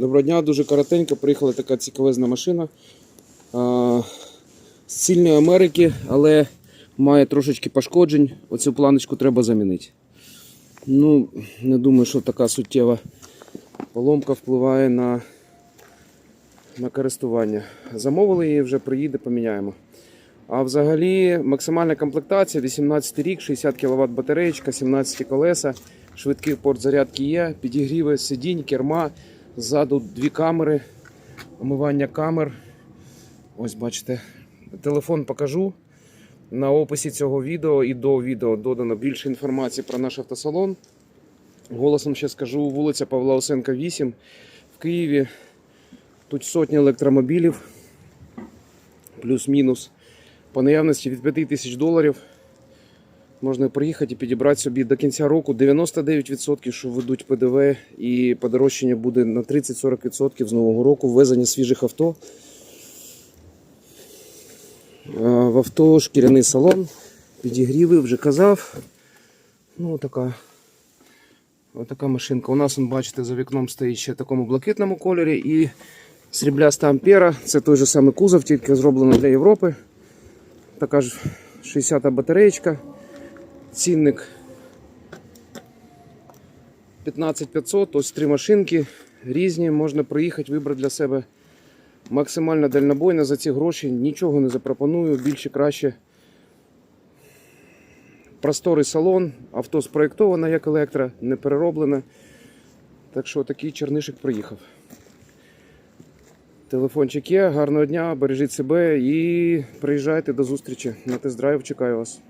Доброго дня, дуже коротенько. Приїхала така цікавезна машина а, з цільної Америки, але має трошечки пошкоджень. Оцю планочку треба замінити. Ну, не думаю, що така суттєва поломка впливає на, на користування. Замовили її, вже приїде, поміняємо. А взагалі максимальна комплектація 18 рік, 60 кВт батареєчка, 17 колеса, швидкий порт зарядки є, підігріви сидінь, керма, ззаду дві камери, омивання камер. Ось бачите, телефон покажу. На описі цього відео і до відео додано більше інформації про наш автосалон. Голосом ще скажу, вулиця Павла Осенка, 8 в Києві. Тут сотні електромобілів, плюс-мінус. По наявності від 5 тисяч доларів можна приїхати і підібрати собі до кінця року 99%, що ведуть ПДВ, і подорожчання буде на 30-40% з нового року ввезення свіжих авто. Е, В авто шкіряний салон, підігріви, вже казав. Ну, така, отака машинка. У нас, бачите, за вікном стоїть ще в такому блакитному кольорі і срібляста ампера. Це той же самий кузов, тільки зроблено для Європи. Така ж 60-та батареєчка. Цінник 15500, ось три машинки різні. Можна приїхати, вибрати для себе максимально дальнобойно за ці гроші. Нічого не запропоную, більше краще. Просторий салон, авто спроєктовано як електро, не перероблене. Так що такий чернишик приїхав. Телефончик є, гарного дня, бережіть себе і приїжджайте до зустрічі на тест-драйв. Чекаю вас.